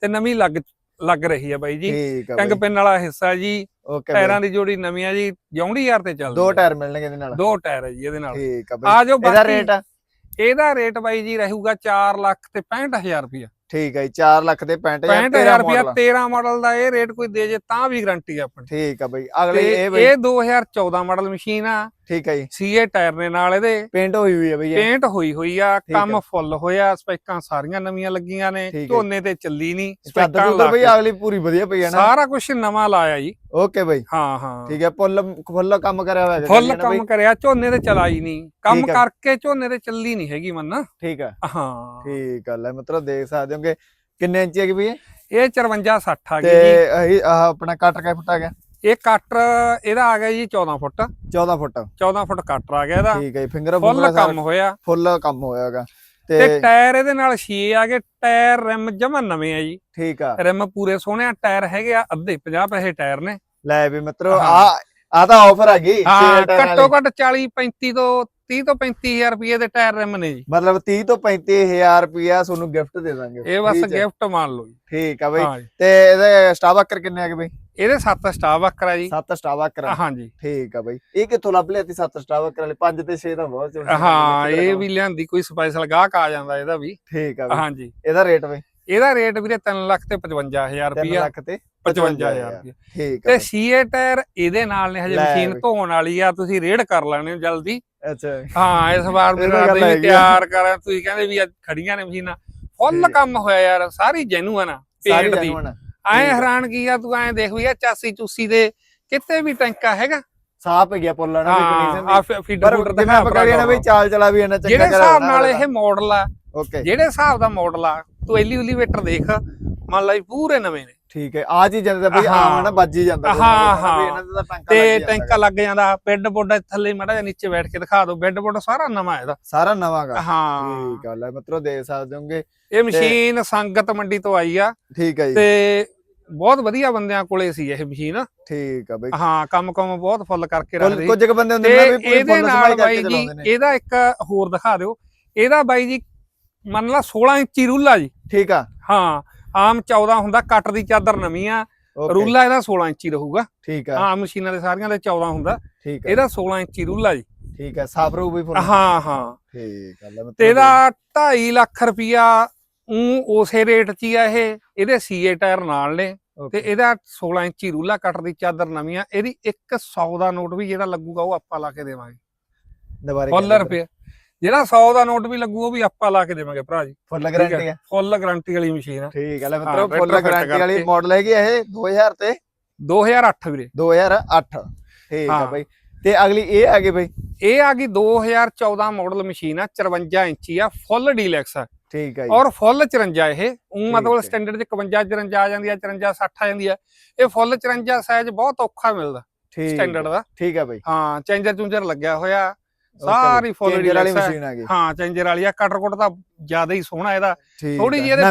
ਤੇ ਨਵੀਂ ਲੱਗ ਲੱਗ ਰਹੀ ਆ ਬਾਈ ਜੀ। ਠੀਕ ਆ ਟੰਗ ਬਾਈ। ਪਿੰਨ ਵਾਲਾ ਹਿੱਸਾ ਜੀ ਓਕੇ ਟਾਇਰਾਂ ਦੀ ਜੋੜੀ ਨਵੀਂ ਆ ਜੀ ਜੌਂਡੀ ਯਾਰ ਤੇ ਚੱਲਦੀ ਦੋ। ਟਾਇਰ ਮਿਲਣਗੇ ਇਹਦੇ ਨਾਲ। ਦੋ ਟਾਇਰ ਆ ਜੀ ਇਹਦੇ ਨਾਲ। ਠੀਕ ਆ ਬਾਈ। ਆ ਜੋ ਇਹਦਾ ਬਾਕੀ ਰੇਟ ਆ? ਇਹਦਾ ਰੇਟ ਬਾਈ ਜੀ ਰਹੂਗਾ 4 ਲੱਖ ਤੇ 65000 ਰੁਪਏ ਠੀਕ ਆ ਜੀ 4 ਲੱਖ ਦੇ 65000 65000 ਰੁਪਏ model ਆ। 13 ਮਾਡਲ ਦਾ ਇਹ ਰੇਟ ਕੋਈ ਦੇ ਜੇ ਤਾਂ ਵੀ ਗਾਰੰਟੀ ਆ ਆਪਣੀ। ਠੀਕ ਆ ਬਾਈ। ਅਗਲੇ ਇਹ ਬਾਈ ਇਹ 2014 ਮਾਡਲ ਮਸ਼ੀਨ ਆ ਠੀਕ ਆ ਜੀ ਸੀਏ ਟਾਇਰ ਨੇ ਨਾਲ ਇਹਦੇ ਪੇਂਟ ਹੋਈ ਹੋਈ ਹੈ ਬਈ ਪੇਂਟ ਹੋਈ ਹੋਈ ਆ। ਕੰਮ ਫੁੱਲ ਹੋਇਆ ਸਪੈਕਾਂ ਸਾਰੀਆਂ ਨਵੀਆਂ ਲੱਗੀਆਂ ਨੇ ਹੈ। ਝੋਨੇ ਤੇ ਚੱਲੀ ਨਹੀਂ ਸਪੈਕਾਂ ਲਾ ਬਈ। ਅਗਲੀ ਪੂਰੀ ਵਧੀਆ ਪਈ ਹੈ ਨਾ ਸਾਰਾ ਕੁਝ ਨਵਾਂ ਲਾਇਆ ਜੀ ਓਕੇ ਬਾਈ ਹਾਂ ਹਾਂ ਠੀਕ ਹੈ ਫੁੱਲ ਫੁੱਲ ਕੰਮ ਕਰਿਆ ਹੋਇਆ ਹੈਗਾ ਫੁੱਲ? ਕੰਮ ਕਰਿਆ ਝੋਨੇ ਤੇ ਚਲਾਈ ਨਹੀਂ ਕੰਮ ਹੈ। ਕਰਕੇ ਝੋਨੇ ਤੇ ਚੱਲੀ ਨਹੀਂ ਹੈਗੀ ਮੰਨ ਠੀਕ ਆ ਹਾਂ ਠੀਕ ਆ ਲੈ ਮਤਲਬ ਦੇਖ ਸਕਦੇ ਹੋ ਕਿ ਕਿੰਨੇ ਇੰਚੀ ਹੈਗੀ ਬਈ ਇਹ? ਇਹ 54 60 ਆ ਤੇ ਗਈ ਜੀ ਇਹ ਆਹ ਆਪਣਾ ਕੱਟ ਕੇ ਫੁੱਟ ਗਿਆ ਇਹ ਕਟਰ ਇਹਦਾ ਆ ਗਿਆ ਜੀ 14 ਫੁੱਟ। 14 ਫੁੱਟ। 14 ਫੁੱਟ ਕਟਰ ਆ ਗਿਆ ਇਹਦਾ। ਠੀਕ ਹੈ ਫਿੰਗਰ ਫੁੱਲ ਕੰਮ ਹੋਇਆ। ਫੁੱਲ ਕੰਮ ਹੋਇਆਗਾ ਤੇ ਟਾਇਰ ਇਹਦੇ ਨਾਲ 6 ਆ ਗਏ ਟਾਇਰ ਰਿਮ ਜਮਾ ਨਵੇਂ ਆ ਜੀ। ਠੀਕ ਆ। ਰਿਮ ਪੂਰੇ ਸੋਹਣੇ ਆ ਟਾਇਰ ਹੈਗੇ ਆ ਅੱਧੇ 50 ਪੈਸੇ ਟਾਇਰ ਨੇ। ਲੈ ਵੀ ਮਿੱਤਰੋ। ਆ ਆ ਤਾਂ ਆਫਰ ਆ ਗਈ ਘੱਟੋ। ਘੱਟ 40 35 ਤੋਂ 30 ਤੋਂ 35000 ਰੁਪਏ ਦੇ ਟਾਇਰ ਰਿਮ ਨੇ ਜੀ। ਮਤਲਬ 30 ਤੋਂ 35000 ਰੁਪਿਆ ਤੁਹਾਨੂੰ ਗਿਫਟ ਦੇ ਦਾਂਗੇ। ਇਹ ਬਸ। ਗਿਫਟ ਮੰਨ ਲਓ ਜੀ। ਠੀਕ ਆ ਬਈ। ਤੇ ਇਹਦੇ ਸਟਾਵਕਰ ਕਿੰਨੇ ਆ ਗਏ ਬਈ? ਇਹਦੇ 7 ਸਟਾਫ ਵਕਰਾ ਜੀ। 7 ਸਟਾਵਕਰ ਹਾਂ ਜੀ ਠੀਕ ਆ ਬਈ। ਇਹ ਕਿੱਥੋਂ ਲੱਭ ਲਿਆ ਤੀ 7 ਸਟਾਵਕਰ ਵਾਲੇ? 5 ਤੇ 6 ਤਾਂ ਬਹੁਤ ਚੋਣ ਹਾਂ ਇਹ ਵੀ ਲਿਆਂਦੀ ਕੋਈ ਸਪੈਸ਼ਲ ਗਾਹਕ ਆ ਜਾਂਦਾ ਇਹਦਾ ਵੀ। ਠੀਕ ਆ ਬਈ। ਹਾਂ ਜੀ ਇਹਦਾ ਰੇਟ ਬਈ? ਇਹਦਾ ਰੇਟ ਵੀਰੇ 3 ਲੱਖ ਤੇ 55000 3 ਰੁਪਿਆ ਲੱਖ ਤੇ 55000 ਰੁਪਿਆ ਠੀਕ ਆ ਤੇ। ਸੀਏ ਟਾਇਰ ਇਹਦੇ ਨਾਲ ਨੇ ਹਜੇ ਮਸ਼ੀਨ। ਧੋਣ ਵਾਲੀ ਆ ਤੁਸੀਂ ਰੇਡ ਕਰ ਲੈਣੇ ਹੋ ਜਲਦੀ। ਅੱਛਾ। ਹਾਂ ਇਸ ਵਾਰ ਮੇਰੇ ਵੀ। ਤਿਆਰ ਕਰਾਂ ਤੁਸੀਂ ਕਹਿੰਦੇ ਵੀ ਅੱਜ ਖੜੀਆਂ ਨੇ ਮਸ਼ੀਨਾਂ। ਫੁੱਲ। ਕੰਮ ਹੋਇਆ ਯਾਰ ਸਾਰੀ ਜੈਨੂਅਨ ਆ ਪੇਂਟ ਦੀ। ਐ ਠੀਕ ਆ। ਹੈਰਾਨ ਕੀ ਆ ਤੂੰ ਐ ਦੇਖ ਵੀ ਆ ਚਾਸੀ ਚੂਸੀ ਦੇ ਕਿਤੇ ਵੀ ਟੈਂਕਾ ਹੈਗਾ। ਸਾਫ਼ ਗਿਆ ਪੁੱਲ ਨਾ ਵੀ ਹਾਂ ਕੰਡੀਸ਼ਨ ਆ ਦੀ ਪਰ ਫੂਡਰ ਜਿਵੇਂ ਆਪਾਂ ਕਹਿੰਦੇ ਨਾ ਬਈ ਚਾਲ ਚਲਾ ਵੀ ਇਹਨਾਂ ਚੰਗਾ ਜਿਹੜੇ ਹਿਸਾਬ ਨਾਲ ਇਹ ਮਾਡਲ ਆ ਓਕੇ ਜਿਹੜੇ ਹਿਸਾਬ ਦਾ ਮਾਡਲ ਆ ਤੂੰ ਐਲੀ ਉਲੀਵੇਟਰ ਦੇਖ ਮੰਨ ਲਾ ਵੀ ਪੂਰੇ ਨਵੇਂ ਨੇ। ਠੀਕ ਹੈ ਆ ਚੀਜ਼ਾਂ ਦਾ ਬਈ ਹਾਂ। ਆਮ ਨਾ ਵੱਜ ਹੀ ਜਾਂਦਾ ਹਾਂ, ਵੀ ਹਾਂ। ਦਾ ਤੇ ਹੀ ਟੈਂਕਾ ਲੱਗ ਜਾਂਦਾ ਬੈੱਡ ਬੁੱਡ ਥੱਲੇ ਮੜਾ ਜਿਹਾ ਨੀਚੇ ਬੈਠ ਕੇ ਦਿਖਾ ਦਿਓ ਬੈੱਡ ਬੁੱਡ ਸਾਰਾ ਨਵਾਂ ਇਹਦਾ। ਸਾਰਾ ਨਵਾਂ ਗਾ। ਹਾਂ। ਠੀਕ ਆ ਲੈ ਮਿੱਤਰੋ ਦੇਖ ਸਕਦੇ ਹੋਗੇ। ਇਹ ਮਸ਼ੀਨ ਸੰਗਤ ਮੰਡੀ ਤੋਂ ਆਈ ਆ। ਠੀਕ ਹੈ ਜੀ। ਤੇ ਬਹੁਤ ਵਧੀਆ ਬੰਦਿਆਂ ਕੋਲੇ ਸੀ ਇਹ ਮਸ਼ੀਨ। ਠੀਕ ਆ ਬਈ। ਹਾਂ ਕੰਮ ਕੰਮ ਬਹੁਤ ਫੁੱਲ ਕਰਕੇ ਰੱਖਦੇ ਕੁਝ ਕੁ ਬੰਦੇ ਹੁੰਦੇ ਨੇ ਵੀ ਪੂਰੀ ਫੁੱਲ ਸਫ਼ਾਈ ਕਰਕੇ ਚਲਾਉਂਦੇ ਨੇ। ਇਹਦਾ ਇੱਕ ਹੋਰ ਦਿਖਾ ਦਿਓ। ਇਹਦਾ ਬਾਈ ਜੀ ਮੰਨ ਲਾ 16 ਇੰਚੀ ਰੂਲਾ ਜੀ। ਠੀਕ ਆ। ਹਾਂ ਆਮ 14 ਹੁੰਦਾ ਕੱਟ ਦੀ ਚਾਦਰ ਨਵੀਂ ਆ। ਰੂਲਾ ਇਹਦਾ 16 ਇੰਚੀ ਰਹੂਗਾ। ਠੀਕ ਆ। ਆਮ ਮਸ਼ੀਨਾਂ ਦੇ ਸਾਰੀਆਂ ਦੇ 14 ਹੁੰਦਾ। ਠੀਕ ਆ। ਇਹਦਾ 16 ਇੰਚੀ ਰੂਲਾ ਜੀ। ਠੀਕ ਆ ਸਾਫ਼ ਰਹੂ ਵੀ ਫੁੱਲ। ਹਾਂ ਹਾਂ। ਠੀਕ ਆ ਲੈ ਮਿੱਤਰੋ ਤੇ ਇਹਦਾ 2.5 ਲੱਖ ਰੁਪਿਆ ਉਹ ਉਸੇ ਰੇਟ 'ਚ ਹੀ ਆ ਇਹ ਇਹਦੇ ਸੀਏ ਟਾਇਰ ਨਾਲ ਨੇ ਤੇ ਇਹਦਾ 16 ਇੰਚੀ ਰੂਲਾ ਕੱਟ ਦੀ ਚਾਦਰ ਨਵੀਂ ਆ ਇਹਦੀ 100 ਦਾ ਨੋਟ ਵੀ ਜਿਹੜਾ ਲੱਗੂਗਾ ਉਹ ਆਪਾਂ ਲਾ ਕੇ ਦੇਵਾਂਗੇ। ਦੁਬਾਰੇ ਫੁੱਲ ਰੁਪਏ। ਜਿਹੜਾ 100 ਦਾ ਨੋਟ ਵੀ ਲੱਗੂ ਉਹ ਵੀ ਆਪਾਂ ਲਾ ਕੇ ਦੇਵਾਂਗੇ ਭਰਾ ਜੀ। ਫੁੱਲ ਗਾਰੰਟੀ ਹੈ? ਫੁੱਲ ਗਾਰੰਟੀ ਵਾਲੀ ਮਸ਼ੀਨ ਆ। ਠੀਕ ਆ ਲੈ ਹਾਂ, ਮਿੱਤਰੋ ਫੁੱਲ ਗਾਰੰਟੀ ਵਾਲੀ। ਮਾਡਲ ਹੈਗੀ ਆ ਇਹ 2000 ਤੇ? 2008 ਵੀਰੇ। 2008 ਠੀਕ ਆ ਹਾਂ। ਬਈ। ਤੇ ਅਗਲੀ ਇਹ ਆ ਗਈ ਬਈ? ਇਹ ਆ ਗਈ 2014 ਮਾਡਲ ਮਸ਼ੀਨ ਆ 54 ਇੰਚੀ ਆ ਫੁੱਲ ਡੀਲੈਕਸ ਆ। ਠੀਕ ਹੈ ਜੀ। ਔਰ ਫੁੱਲ 54 ਇਹ ਉਹ ਮਤਲਬ ਹੈ। ਸਟੈਂਡਰਡ ਚ 51 54 ਆ ਜਾਂਦੀ ਆ 54 60 ਆ ਜਾਂਦੀ ਆ। ਇਹ ਫੁੱਲ 54 ਸਾਈਜ਼ ਬਹੁਤ ਔਖਾ ਮਿਲਦਾ ਠੀਕ ਸਟੈਂਡਰਡ ਦਾ। ਠੀਕ ਹੈ ਬਈ। ਹਾਂ ਚੇਂਜਰ ਚੁੰਜਰ ਲੱਗਿਆ ਹੋਇਆ ਸਾਰੀ ਫੁੱਲ ਵਾਲੀ ਹੈ। ਮਸ਼ੀਨ ਆ ਗਈ। ਹਾਂ ਚੇਂਜਰ ਵਾਲੀ ਆ ਕਟਰ ਕੁਟ ਤਾਂ ਜ਼ਿਆਦਾ ਹੀ ਸੋਹਣਾ ਇਹਦਾ। ਹੈ। ਜਿਹੀ ਇਹਦੇ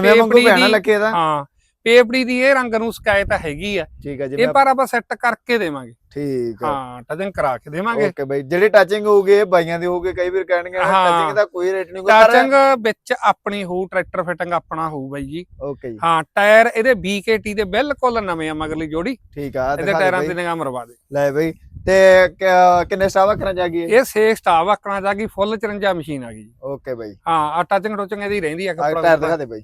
ਦੀ- ਲੱਗੇ ਦਾ ਹਾਂ। ਪੇਪੜੀ ਦੀ ਇਹ ਰੰਗ ਨੂੰ ਸ਼ਿਕਾਇਤ ਹੈਗੀ ਆ। ਠੀਕ ਹੈ ਇਹ ਜਿਵੇਂ ਪਰ ਆਪਾਂ ਸੈੱਟ ਕਰਕੇ ਦੇਵਾਂਗੇ। ਠੀਕ ਹੈ ਹਾਂ ਟਚਿੰਗ ਕਰਾ ਕੇ ਦੇਵਾਂਗੇ। ਓਕੇ ਬਈ ਜਿਹੜੀ ਟੱਚਿੰਗ ਇਹ ਬਾਈਆਂ ਦੀ ਹੋਊਗੀ ਕਈ ਵਾਰ ਕਹਿਣਗੇ। ਟੱਚਿੰਗ ਦਾ ਕੋਈ ਰੇਟ ਨਹੀਂ ਹੋਊਗਾ ਟਚਿੰਗ ਵਿੱਚ ਆਪਣੀ ਹੋਊ ਟਰੈਕਟਰ ਫਿਟਿੰਗ ਆਪਣਾ ਹੋਊ ਬਾਈ ਜੀ। ਓਕੇ ਜੀ। ਹਾਂ ਟਾਇਰ ਇਹਦੇ BKT ਦੇ ਬਿਲਕੁਲ ਨਵੇਂ ਆ ਮਗਰਲੀ ਜੋੜੀ। ਠੀਕ ਆ ਇਹਦੇ ਟਾਇਰਾਂ ਦੇ ਨਿਗਾਹ ਮਰਵਾ ਦੇ। ਲੈ ਬਈ ਤੇ ਕਿੰਨੇ ਸਟਾਵਾ ਕਰਾਂ ਜਾ ਗਈ ਇਹ? ਸੇ ਸਟਾਵ ਆਕਣਾ ਜਾ ਗਈ ਫੁੱਲ 54 ਮਸ਼ੀਨ ਆ ਗਈ ਜੀ। ਓਕੇ ਬਈ। ਹਾਂ ਆ ਟਚਿੰਗ ਟੋਚਿੰਗ ਇਹਦੀ ਰਹਿੰਦੀ ਆ ਆ ਕੱਪੜਾ ਟਾਇਰ ਦਿਖਾ ਦੇ ਬਈ।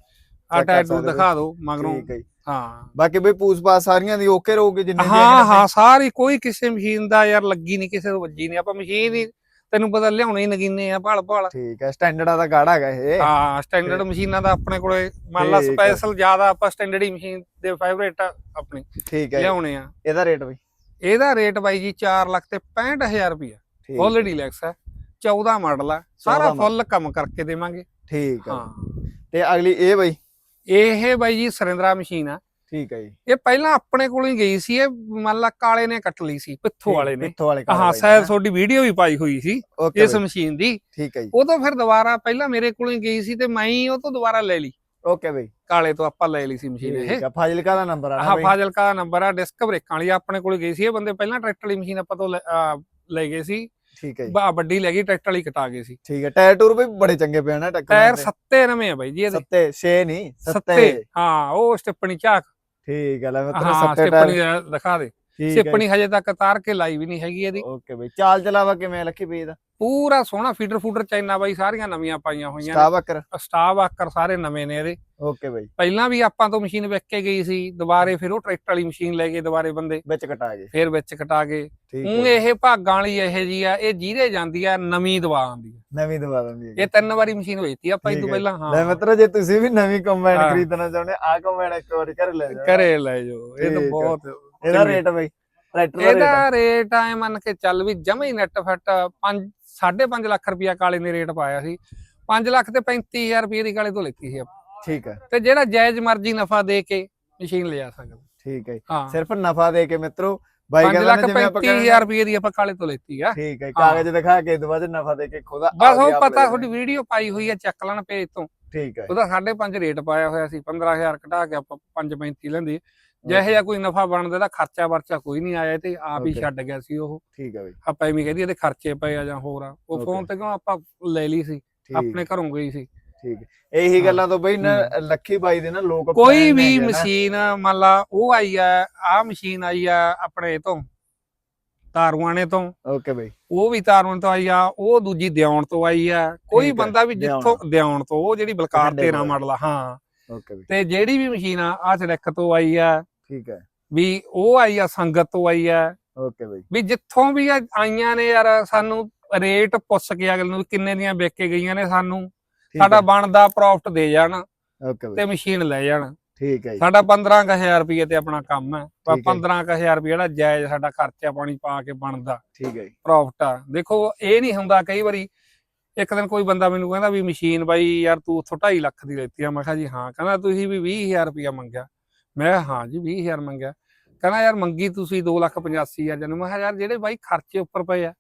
ਆ check ਕਰ ਸਕਦੇ ਦਿਖਾ ਦਿਓ ਮਗਰੋਂ। ਠੀਕ ਹੈ ਜੀ। ਹਾਂ। ਬਾਕੀ ਬਈ ਪੂਸ ਪਾਸ ਸਾਰੀਆਂ ਦੀ ਓਕੇ ਰਹੂਗੀ ਜਿੰਨੇ ਵੀ ਹਾਂ ਹਾਂ ਸਾਰੀ ਕੋਈ ਕਿਸੇ ਮਸ਼ੀਨ ਦਾ ਯਾਰ ਲੱਗੀ ਨਹੀਂ ਕਿਸੇ ਤੋਂ ਵੱਜੀ ਨਹੀਂ। ਆਪਾਂ ਮਸ਼ੀਨ ਹੀ ਤੈਨੂੰ ਪਤਾ ਲਿਆਉਣੇ ਹੀ ਨਗੀਨੇ ਆ ਭਾਲ ਭਾਲ। ਠੀਕ ਹੈ ਸਟੈਂਡਰਡ ਦਾ ਗਾੜਾ ਹੈਗਾ ਇਹ। ਹਾਂ ਸਟੈਂਡਰਡ ਮਸ਼ੀਨਾਂ ਦਾ ਆਪਣੇ ਕੋਲੇ ਮੰਨ ਲਾ ਠੀਕ ਹੈ। ਸਪੈਸ਼ਲ ਜ਼ਿਆਦਾ ਆਪਾਂ ਸਟੈਂਡਰਡ ਹੀ ਮਸ਼ੀਨ ਦੇ ਫੇਵਰੇਟ ਆਪਣੀ। ਠੀਕ ਹੈ ਜੀ। ਲਿਆਉਣੇ ਆ। ਇਹਦਾ ਰੇਟ ਬਈ? ਇਹਦਾ ਰੇਟ ਬਾਈ ਜੀ 4 ਲੱਖ ਤੇ 65000 ਰੁਪਇਆ ਠੀਕ ਫੁੱਲ ਡੀਲੈਕਸ ਹੈ। 14 ਮਾਡਲ ਆ। ਸਾਰਾ 14 ਫੁੱਲ ਕੰਮ ਕਰਕੇ ਦੇਵਾਂਗੇ। ਠੀਕ ਹੈ। ਹਾਂ। ਤੇ ਅਗਲੀ ਇਹ ਬਈ? ਇਹ ਬਾਈ ਜੀ ਸਰਿੰਦਰਾ ਮਸ਼ੀਨ ਆ। ਠੀਕ ਹੈ ਜੀ। ਇਹ ਪਹਿਲਾਂ ਆਪਣੇ ਕੋਲੋਂ ਹੀ ਗਈ ਸੀ ਇਹ ਮੰਨ ਲਾ ਕਾਲੇ ਨੇ ਕੱਟ ਲਈ ਸੀ ਪਿੱਥੋ ਵਾਲੇ ਨੇ। ਪਿੱਥੋਂ ਵਾਲੇ ਹਾਂ ਸ਼ਾਇਦ ਤੁਹਾਡੀ ਵੀਡੀਓ ਵੀ ਪਾਈ ਹੋਈ ਸੀ ਇਸ ਮਸ਼ੀਨ ਦੀ। ਠੀਕ ਹੈ ਜੀ। ਉਹ ਤੋਂ ਫਿਰ ਦੁਬਾਰਾ ਪਹਿਲਾਂ ਮੇਰੇ ਕੋਲੋਂ ਹੀ ਗਈ ਸੀ ਤੇ ਮੈਂ ਹੀ ਉਹ ਤੋਂ ਦੁਬਾਰਾ ਲੈ ਲਈ। ਓਕੇ ਬਈ। ਕਾਲੇ ਤੋਂ ਆਪਾਂ ਲੈ ਲਈ ਸੀ ਮਸ਼ੀਨ ਇਹ। ਹੈ ਫਾਜ਼ਿਲਕਾ ਦਾ ਨੰਬਰ ਆ ਬਈ। ਫਾਜ਼ਿਲਕਾ ਦਾ ਨੰਬਰ ਆ ਡਿਸਕ ਬ੍ਰੇਕਾਂ ਵਾਲੀ ਆਪਣੇ ਕੋਲ ਗਈ ਸੀ ਇਹ ਬੰਦੇ ਪਹਿਲਾਂ ਟਰੈਕਟਰ ਵਾਲੀ ਮਸ਼ੀਨ ਆਪਾਂ ਤੋਂ ਲੈ ਗਏ ਸੀ। ਠੀਕ ਹੈ ਜੀ। ਬਾ ਵੱਡੀ ਲੈ ਗਈ ਟਰੈਕਟਰ ਵਾਲੀ ਕਟਾ ਗਏ ਸੀ। ਠੀਕ ਹੈ ਟਾਇਰ ਟੂਰ ਵੀ ਬੜੇ ਚੰਗੇ ਪਏ ਨਾ ਟੱਕਰ ਟਾਇਰ 97 ਆ ਬਾਈ ਜੀ ਇਹਦੇ। ਸੱਤੇ 6 ਨਹੀਂ ਸੱਤੇ। ਸੱਤੇ ਹਾਂ ਉਹ ਸਟਿੱਪਣੀ ਝਾਕ। ਠੀਕ ਹੈ ਲੈ ਮਿੱਤਰ ਹਾਂ ਸੱਤੇ ਸਟਿੱਪਣੀ ਦਿਖਾ ਦੇ। ਸਟਿੱਪਣੀ ਹਜੇ ਤੱਕ ਤਾਰ ਕੇ ਲਾਈ ਵੀ ਨਹੀਂ ਹੈਗੀ ਇਹਦੀ। ਓਕੇ ਬਈ ਚਾਲ ਚਲਾਵਾ ਕਿਵੇਂ ਲੱਖੀ ਪਈ ਦਾ? ਪੂਰਾ ਸੋਹਣਾ ਫੀਡਰ ਫੂਡਰ ਚਾਈਨਾ ਬਾਈ ਸਾਰੀਆਂ ਨਵੀਆਂ ਪਾਈਆਂ ਹੋਈਆਂ ਸਟਾਫ ਅਕਰ ਨੇ ਸਟਾਫ ਆਕਰ ਸਾਰੇ ਨਵੇਂ ਨੇ ਇਹਦੇ। ਓਕੇ ਬਈ। ਪਹਿਲਾਂ ਵੀ ਆਪਾਂ ਤੋਂ ਮਸ਼ੀਨ ਵਿਕ ਕੇ ਗਈ ਸੀ ਦੁਬਾਰੇ ਫਿਰ ਉਹ ਟਰੈਕਟਰ ਵਾਲੀ ਮਸ਼ੀਨ ਲੈ ਕੇ ਦੁਬਾਰੇ ਬੰਦੇ। ਵਿੱਚ ਕਟਾ ਗਏ। ਫਿਰ ਵਿੱਚ ਕਟਾ ਠੀਕ ਉਹ ਇਹ ਭਾਗਾਂ ਵਾਲੀ ਇਹ ਜੀ ਆ ਇਹ ਜਿਹਦੇ ਜਾਂਦੀ ਆ ਨਵੀਂ ਦਵਾ ਆਉਂਦੀ ਆ। ਨਵੀਂ ਦਵਾ ਦਿੰਦੀ ਹੈ ਇਹ ਤਿੰਨ ਵਾਰੀ ਮਸ਼ੀਨ ਵੇਚਤੀ ਆਪਾਂ ਇਹ ਤੋਂ। ਪਹਿਲਾਂ ਹਾਂ। ਲੈ ਮਿੱਤਰੋ ਜੇ ਤੁਸੀਂ ਵੀ ਨਵੀਂ ਕੰਬਾਈਨ। ਖਰੀਦਣਾ ਚਾਹੁੰਦੇ ਆ ਕੰਬਾਈਨ ਇੱਕ ਵਾਰੀ ਘਰੇ ਲੈ ਜਾਓ। ਘਰੇ ਲੈ ਜਾਓ। ਇਹ ਤਾਂ ਆ। ਬਹੁਤ ਇਹਦਾ। ਰੇਟ ਬਈ? ਟਰੈਕਟਰ ਦਾ ਰੇਟ ਇਹਦਾ ਰੇਟ ਐ ਮੰਨ ਕੇ ਚੱਲ ਵੀ ਜਮਾ ਹੀ ਨੈਟ ਫਿੱਟ 5 5.5 ਲੱਖ ਰੁਪਇਆ ਕਾਲੇ ਨੇ ਰੇਟ ਪਾਇਆ ਸੀ। 5 ਲੱਖ ਤੇ 35000 ਰੁਪਏ ਦੀ ਕਾਲੇ ਤੋਂ ਲੈਤੀ ਸੀ ਆਪਾਂ। ਠੀਕ ਹੈ। ਤੇ ਜਿਹੜਾ ਜਾਇਜ਼ ਮਰਜ਼ੀ ਨਫਾ ਦੇ ਕੇ ਮਸ਼ੀਨ ਲਿਆ ਸਕਦਾ। ਠੀਕ ਹੈ ਸਿਰਫ ਨਫਾ ਦੇ ਕੇ ਮਿੱਤਰੋ ਬਾਈ 5 ਕਹਿੰਦਾ ਜਿਵੇਂ ਆਪਾਂ 35000 ਰੁਪਏ ਦੀ ਆਪਾਂ ਕਾਲੇ ਤੋਂ ਲੈਤੀ ਆ। ਠੀਕ ਹੈ ਕਾਗਜ਼ ਦਿਖਾ ਕੇ ਦੁਬਾਰਾ ਬਾਅਦ ਨਫਾ ਦੇ ਕੇ ਖੁਦਾ ਬਸ ਉਹ ਪਤਾ ਤੁਹਾਡੀ ਵੀਡੀਓ ਪਾਈ ਹੋਈ ਆ ਚੱਕ ਲੈਣ ਪੇਜ ਤੋਂ। ਠੀਕ ਹੈ ਉਹਦਾ 5.5 ਰੇਟ ਪਾਇਆ ਹੋਇਆ ਸੀ 15000 ਘਟਾ ਕੇ ਆਪਾਂ 5.35 ਲੈਂਦੇ। ਜਿਹੇ ਜਿਹਾ ਕੋਈ ਨਫਾ ਬਣਦਾ ਦਾ ਖਰਚਾ ਵਰਚਾ ਕੋਈ ਨਹੀਂ ਆਇਆ ਤੇ ਆਪ ਹੀ. ਛੱਡ ਗਿਆ ਸੀ ਉਹ। ਠੀਕ ਹੈ ਬਈ। ਆਪਾਂ ਐਵੇਂ ਕਹਿੰਦੀ ਇਹਦੇ ਖਰਚੇ ਪਏ ਆ ਜਾਂ ਹੋਰ ਆ। ਉਹ. ਫੋਨ ਤੇ ਕਿਉਂ ਆਪਾਂ ਲੈ ਲਈ ਸੀ? ਆਪਣੇ ਘਰੋਂ ਗਈ ਸੀ। ਠੀਕ। ਇਹੀ। ਗੱਲਾਂ ਤੋਂ ਬਈ ਨਾ ਲੱਖੀ ਬਾਈ ਦੇ ਨਾ ਲੋਕ ਕੋਈ ਵੀ। ਮਸ਼ੀਨ ਮੰਨ ਲਾ ਉਹ ਆਈ ਆ ਆ ਮਸ਼ੀਨ ਆਈ ਆ ਆਪਣੇ ਤੋਂ ਤਾਰੂਆਣੇ ਤੋਂ। ਓਕੇ ਬਈ। ਉਹ ਵੀ ਤਾਰੂਆਣੇ ਤੋਂ ਆਈ ਆ ਉਹ ਦੂਜੀ ਦਿਉਣ ਤੋਂ ਆਈ ਆ। ਕੋਈ ਆ, ਬੰਦਾ ਵੀ। ਜਿੱਥੋਂ ਦਿਉਣ ਤੋਂ ਉਹ ਜਿਹੜੀ ਬਲਕਾਰ ਠੰਡੇ 13 ਕੋਲ। ਮਾਡਲ ਆ ਹਾਂ। ਓਕੇ ਬਈ। ਤੇ ਜਿਹੜੀ ਵੀ ਮਸ਼ੀਨ ਆ ਆ ਚੜਕ ਤੋਂ ਆਈ ਆ। ਠੀਕ ਹੈ। ਵੀ ਉਹ ਆਈ ਆ ਸੰਗਤ ਤੋਂ ਆਈ ਆ। ਓਕੇ ਬਈ। ਵੀ ਜਿੱਥੋਂ ਵੀ ਆਈਆਂ ਨੇ ਯਾਰ ਸਾਨੂੰ ਰੇਟ ਪੁੱਛ ਕੇ ਅਗਲੇ ਨੂੰ ਕਿੰਨੇ ਦੀਆਂ ਵੇਚ ਕੇ ਗਈਆਂ ਨੇ ਸਾਨੂੰ। ਸਾਡਾ ਬਣਦਾ ਪ੍ਰੋਫਿਟ ਦੇ ਜਾਣ ਓਕੇ ਬਈ। ਤੇ ਮਸ਼ੀਨ ਲੈ ਜਾਣ। ਠੀਕ ਹੈ ਜੀ। ਸਾਡਾ 15000 ਰੁਪਏ ਤੇ ਆਪਣਾ ਕੰਮ ਹੈ। ਪਰ ਠੀਕ ਹੈ। 15000 ਰੁਪਏ ਜਿਹੜਾ ਜਾਇਜ਼ ਸਾਡਾ ਖਰਚਾ ਪਾਣੀ ਪਾ ਕੇ ਬਣਦਾ। ਠੀਕ ਹੈ ਜੀ। ਪ੍ਰੋਫਿਟ ਆ। ਦੇਖੋ ਇਹ ਨਹੀਂ ਹੁੰਦਾ ਕਈ ਵਾਰੀ ਇੱਕ ਦਿਨ ਕੋਈ ਬੰਦਾ ਮੈਨੂੰ ਕਹਿੰਦਾ ਵੀ ਮਸ਼ੀਨ ਬਾਈ ਯਾਰ ਤੂੰ ਉੱਥੋਂ 2.5 ਲੱਖ ਦੀ ਲੈਤੀ ਆ। ਮੈਂ ਕਿਹਾ ਜੀ ਹਾਂ। ਕਹਿੰਦਾ ਤੁਸੀਂ ਵੀ 20000 ਰੁਪਇਆ ਮੰਗਿਆ। ਮੈਂ ਹਾਂ ਜੀ 20000 ਮੰਗਿਆ। ਕਹਿੰਦਾ ਯਾਰ ਮੰਗੀ ਤੁਸੀਂ 285000 ਜਨ। ਮੈਂ ਕਿਹਾ ਯਾਰ ਜਿਹੜੇ ਬਾਈ ਖਰਚੇ ਉੱਪਰ ਪਏ ਆ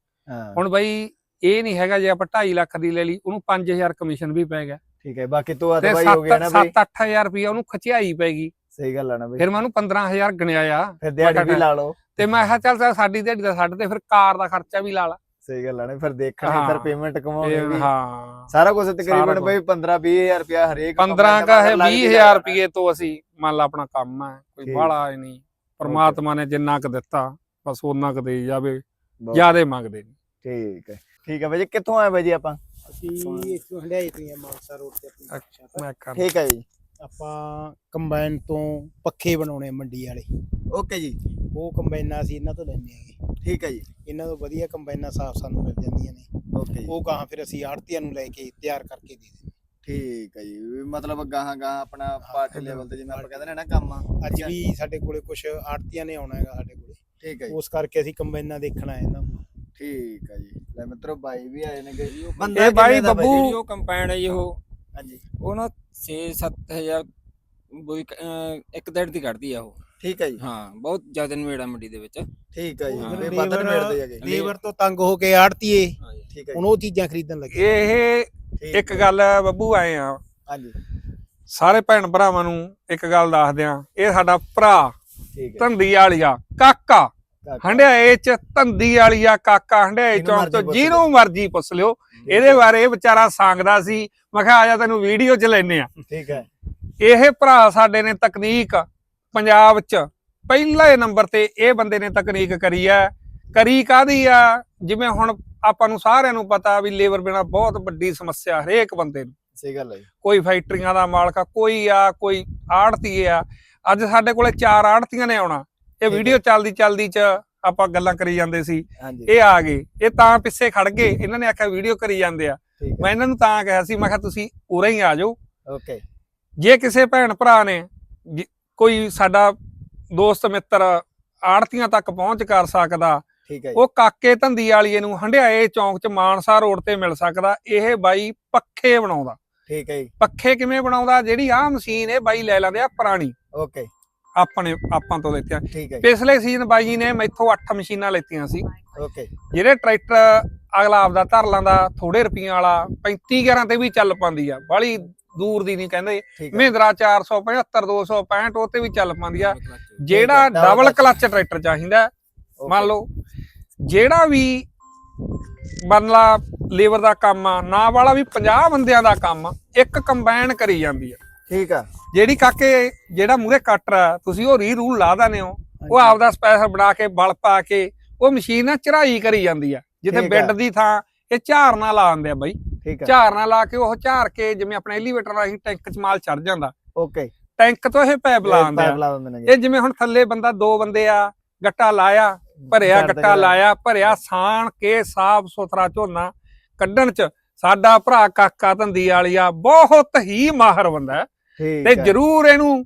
ਹੁਣ ਬਾਈ ਇਹ ਨਹੀਂ ਹੈਗਾ ਜੇ ਆਪਾਂ 2.5 ਲੱਖ ਦੀ ਲੈ ਲਈ ਉਹਨੂੰ 5000 ਕਮਿਸ਼ਨ ਵੀ ਪੈ ਗਿਆ। ਠੀਕ ਹੈ ਬਾਕੀ ਤੋਂ ਤੇ ਦਵਾਈ ਹੋ ਗਿਆ ਨਾ ਬਈ। 7-8000 ਰੁਪਇਆ ਉਹਨੂੰ ਖਚਿਆਈ ਪੈ ਗਈ। ਸਹੀ ਗੱਲ ਆ ਨਾ ਬਈ। ਫਿਰ ਮੈਂ ਉਹਨੂੰ 15000 ਗਿਣਿਆ ਆ। ਫਿਰ ਦਿਹਾੜੀ ਵੀ ਲਾ ਲਓ। ਤੇ ਮੈਂ ਕਿਹਾ ਚੱਲ ਸਾਡੀ ਦਿਹਾੜੀ ਦਾ ਛੱਡ ਤੇ ਫਿਰ ਕਾਰ ਦਾ ਖਰਚਾ ਵੀ ਲਾ ਲਾ। ਸਹੀ ਗੱਲ ਆ ਨਾ ਫਿਰ ਦੇਖਣਾ। ਫਿਰ ਪੇਮੈਂਟ ਕਮਾਉਣੀ ਵੀ। ਹਾਂ। ਸਾਰਾ ਕੁਝ ਤਕਰੀਬਨ। ਬਈ 15 20000 ਰੁਪਿਆ ਹਰੇਕ 15 combine ਕਾ ਹੈ ਲੱਗ ਹੀ 20000 ਜਾਣਾ। ਰੁਪਏ ਤੋਂ ਅਸੀਂ ਮੰਨ ਲਾ ਆਪਣਾ ਕੰਮ ਹੈ ਕੋਈ ਠੀਕ। ਬਾਹਲਾ ਹੀ ਨਹੀਂ। ਪਰਮਾਤਮਾ ਨੇ ਜਿੰਨਾ ਕੁ ਦਿੱਤਾ ਬਸ ਉਹਨਾਂ ਕੁ ਦੇਈ ਜਾਵੇ ਬਹੁਤ ਜਿਆਦੇ ਮੰਗਦੇ ਨਹੀਂ। ਠੀਕ ਹੈ। ਠੀਕ ਹੈ ਬਾਈ ਜੀ ਕਿੱਥੋਂ ਆਏ ਬਾਈ ਜੀ ਆਪਾਂ? ਅਸੀਂ ਇੱਥੋਂ ਹੰਡਾਈ ਤੋਂ ਹੀ ਆ ਮਾਨਸਾ ਰੋਡ ਤੇ ਆਪਣੀ। ਮੈਂ ਕਰ ਠੀਕ ਹੈ ਜੀ। ਆਪਾਂ ਕੰਬਾਈਨ ਤੋਂ ਪੱਖੇ ਬਣਾਉਣੇ ਆ ਮੰਡੀ ਵਾਲੇ। ਓਕੇ ਜੀ। ਉਹ ਕੰਬਾਈਨਾਂ ਅਸੀਂ ਇਹਨਾਂ ਤੋਂ ਲੈਂਦੇ ਆਂਗੇ। ਠੀਕ ਹੈ ਜੀ। ਇਹਨਾਂ ਤੋਂ ਵਧੀਆ ਕੰਬਾਈਨਾਂ ਸਾਫ਼ ਸਾਨੂੰ ਮਿਲ ਜਾਂਦੀਆਂ ਨੇ। ਓਕੇ ਜੀ। ਉਹ ਗਾਹਾਂ ਫਿਰ ਅਸੀਂ ਆੜਤੀਆਂ ਨੂੰ ਲੈ ਕੇ ਤਿਆਰ ਕਰਕੇ ਦੇ ਦਿੰਦੇ ਠੀਕ ਹੈ ਜੀ ਵੀ ਮਤਲਬ ਗਾਹਾਂ ਗਾਹਾਂ ਆਪਣਾ ਪਾਰਟੀ ਲੈਵਲ ਤੇ ਜਿਵੇਂ ਆਪਾਂ ਕਹਿੰਦੇ ਨੇ ਨਾ ਕੰਮ ਅੱਜ ਠੀਕ ਹੈ। ਵੀ ਸਾਡੇ ਕੋਲੇ ਕੁਝ ਆੜਤੀਆਂ ਨੇ ਆਉਣਾ ਹੈਗਾ ਸਾਡੇ ਕੋਲੇ। ਠੀਕ ਹੈ ਜੀ। ਉਸ ਕਰਕੇ ਅਸੀਂ ਕੰਬਾਈਨਾਂ ਦੇਖਣਾ ਹੈ। ਇਹਨਾਂ ਨੂੰ ਠੀਕ ਹੈ ਜੀ। ਲੈ ਮਿੱਤਰੋ ਬਾਈ ਵੀ ਆਏ ਨੇ ਜੀ ਇਹ ਬਾਈ ਬੱਬੂ। ਉਹ ਕੰਪਾਈਨ ਹੈ ਜੀ ਉਹ ਹਾਂਜੀ। ਉਹ ਨਾ 6-7000 ਬੋਈ ਇੱਕ ਦਿਨ ਦੀ ਕੱਢਦੀ ਆ ਉਹ। ਠੀਕ ਹੈ ਜੀ। ਹਾਂ ਬਹੁਤ ਜ਼ਿਆਦਾ ਨਵੇੜਾ ਮੰਡੀ ਦੇ ਵਿੱਚ। ਠੀਕ ਹੈ ਜੀ। ਵੀ ਨਹੀਂ ਮਿਲਦੇ ਹੈਗੇ। ਲੇਬਰ ਤੋਂ ਤੰਗ ਹੋ ਕੇ ਆੜਤੀਏ। ਠੀਕ ਹੈ ਹੁਣ ਉਹ ਚੀਜ਼ਾਂ ਖਰੀਦਣ ਲੱਗੇ। ਇਹ ਇੱਕ ਗੱਲ ਬੱਬੂ ਆਏ ਆ। ਹਾਂਜੀ। ਸਾਰੇ ਭੈਣ ਭਰਾਵਾਂ ਨੂੰ ਇੱਕ ਗੱਲ ਦੱਸ ਦਿਆਂ ਇਹ ਸਾਡਾ ਭਰਾ ਠੀਕ ਹੈ। ਧੰਦੀ ਵਾਲੀਆ ਕਾਕਾ। ਹੰਡਿਆਏ ਚ ਧੰਦੀ ਵਾਲੀਆ ਕਾਕਾ ਹੰਡਿਆਏ ਚੌਂਕ ਤੋਂ ਜਿਹਨੂੰ ਮਰਜ਼ੀ ਪੁੱਛ ਲਿਓ। ਇਹਦੇ ਬਾਰੇ ਇਹ ਵਿਚਾਰਾ ਸੰਗਦਾ ਸੀ। ਮੈਂ ਕਿਹਾ ਆ ਜਾ ਤੈਨੂੰ ਵੀਡੀਓ ਚ ਲੈਨੇ ਆ। ਠੀਕ ਹੈ। ਇਹ ਭਰਾ ਸਾਡੇ ਨੇ ਤਕਨੀਕ ਪੰਜਾਬ ਚ ਪਹਿਲੇ ਨੰਬਰ ਤੇ ਇਹ ਬੰਦੇ ਨੇ ਤਕਨੀਕ ਕਰੀ ਆ ਕਰੀ ਕਾਦੀ ਆ? ਜਿਵੇਂ ਹੁਣ ਆਪਾਂ ਨੂੰ ਸਾਰਿਆਂ ਨੂੰ ਪਤਾ ਵੀ ਲੇਬਰ ਬਿਨਾ ਬਹੁਤ ਵੱਡੀ ਸਮੱਸਿਆ ਹਰੇਕ ਬੰਦੇ ਨੂੰ। ਸਹੀ ਗੱਲ ਹੈ ਕੋਈ ਫੈਕਟਰੀਆਂ ਦਾ ਮਾਲਕ ਆ ਕੋਈ ਆ ਕੋਈ ਆੜਤੀਏ ਆ। ਅੱਜ ਸਾਡੇ ਕੋਲੇ ਚਾਰ ਆੜਤੀਆਂ ਨੇ ਆਉਣਾ। ਇਹ। ਵੀਡੀਓ ਚੱਲਦੀ ਚੱਲਦੀ ਚ ਆਪਾਂ ਗੱਲਾਂ ਕਰੀ ਜਾਂਦੇ ਸੀ। ਇਹ ਆ ਗਏ। ਇਹ ਤਾਂ ਪਿੱਛੇ ਖੜ ਗਏ। ਇਹਨਾਂ ਨੇ ਆਖਿਆ ਵੀਡੀਓ ਕਰੀ ਜਾਂਦੇ ਆ। ਮੈਂ ਇਹਨਾਂ ਨੂੰ ਤਾਂ ਕਿਹਾ ਸੀ ਮੈਂ ਕਿਹਾ ਤੁਸੀਂ ਉਰੇ ਹੀ ਆ ਜਾਓ। ਓਕੇ। ਜੇ ਕਿਸੇ ਭੈਣ ਭਰਾ ਨੇ ਕੋਈ ਸਾਡਾ ਦੋਸਤ ਮਿੱਤਰ ਆੜਤੀਆਂ ਤੱਕ ਪਹੁੰਚ ਕਰ ਸਕਦਾ ਠੀਕ ਹੈ ਜੀ। ਉਹ ਕਾਕੇ ਧੰਦੀ ਵਾਲੀਏ ਨੂੰ ਹੰਡਿਆਏ ਚੌਂਕ 'ਚ ਮਾਨਸਾ ਰੋਡ ਤੇ ਮਿਲ ਸਕਦਾ ਇਹ ਬਾਈ ਪੱਖੇ ਬਣਾਉਂਦਾ। ਠੀਕ ਹੈ ਜੀ। ਪੱਖੇ ਕਿਵੇਂ ਬਣਾਉਂਦਾ ਜਿਹੜੀ ਆਹ ਮਸ਼ੀਨ ਇਹ ਬਾਈ ਲੈ ਲੈਂਦੇ ਆ ਪੁਰਾਣੀ। ਓਕੇ। ਆਪਣੇ ਆਪਾਂ ਤੋਂ ਲੈਤੀਆਂ ਠੀਕ ਹੈ ਜੀ, ਪਿਛਲੇ ਸੀਜ਼ਨ ਬਾਈ ਨੇ ਮੈਥੋਂ 8 ਮਸ਼ੀਨਾਂ ਲੈਤੀਆਂ ਸੀ। ਓਕੇ। ਜਿਹੜੇ ਟਰੈਕਟਰ ਅਗਲਾ ਆਪਦਾ ਧਰ ਲਾਂਦਾ ਥੋੜੇ ਰੁਪਈਆਂ ਵਾਲਾ 35 11 ਤੇ ਵੀ ਚੱਲ ਪਾਉਂਦੀ ਆ। ਬਾਹਲੀ ਦੂਰ ਦੀ ਨਹੀਂ ਕਹਿੰਦੇ। ਮਹਿੰਦਰਾ 475 265 ਉਹ ਤੇ ਵੀ ਚੱਲ ਪਾਉਂਦੀ ਆ। ਜਿਹੜਾ ਡਬਲ। ਕਲਚ ਟਰੈਕਟਰ ਚਾਹੀਦਾ ਮੰਨ ਲਓ ਜਿਹੜਾ ਵੀ ਬੰਦਲਾ ਲੇਬਰ ਦਾ ਕੰਮ ਆ ਨਾ ਵਾਲਾ ਵੀ 50 ਬੰਦਿਆਂ ਦਾ ਕੰਮ ਇੱਕ ਕੰਬਾਈਨ ਕਰੀ ਜਾਂਦੀ ਆ। ਠੀਕ ਆ। ਜਿਹੜੀ ਕਾਕੇ ਜਿਹੜਾ ਮੂਰੇ ਕੱਟਰ ਆ ਤੁਸੀਂ ਉਹ ਰੀ ਰੂਲ ਲਾ ਦਨੇ ਹੋ ਉਹ ਆਪਦਾ ਸਪੈਸ਼ਲ ਬਣਾ ਕੇ ਬਲ ਪਾ ਕੇ ਉਹ ਮਸ਼ੀਨ ਨਾਲ ਚੜਾਈ ਕਰੀ ਜਾਂਦੀ ਆ। ਜਿੱਥੇ ਬੈੱਡ। ਦੀ ਥਾਂ ਇਹ ਝਾਰਨਾ ਲਾ ਦਿੰਦੇ ਆ ਬਾਈ। ਠੀਕ ਆ। ਝਾਰਨਾ ਲਾ ਕੇ ਉਹ ਝਾਰ ਕੇ ਜਿਵੇਂ ਆਪਣੇ ਐਲੀਵੇਟਰ ਰਾਹੀਂ ਟੈਂਕ 'ਚ ਮਾਲ ਚੜ ਜਾਂਦਾ। ਓਕੇ। ਟੈਂਕ ਤੋਂ ਇਹ ਪੈਪ ਲਾ ਦਿੰਦੇ ਪਾਈਪ ਆ ਇਹ ਜਿਵੇਂ ਹੁਣ ਥੱਲੇ ਬੰਦਾ ਦੋ ਬੰਦੇ ਆ ਗੱਟਾ ਲਾਇਆ ਭਰਿਆ ਗੱਟਾ ਕਰਦੇ। ਲਾਇਆ ਭਰਿਆ ਸਾਣ ਕੇ ਸਾਫ਼ ਸੁਥਰਾ ਝੋਨਾ ਕੱਢਣ 'ਚ ਸਾਡਾ ਭਰਾ ਕਾਕਾ ਧੰਦੀ ਵਾਲੀਆ ਬਹੁਤ ਹੀ ਮਾਹਰ ਬੰਦਾ ਹੈ। ਤੇ। ਜਰੂਰ ਇਹਨੂੰ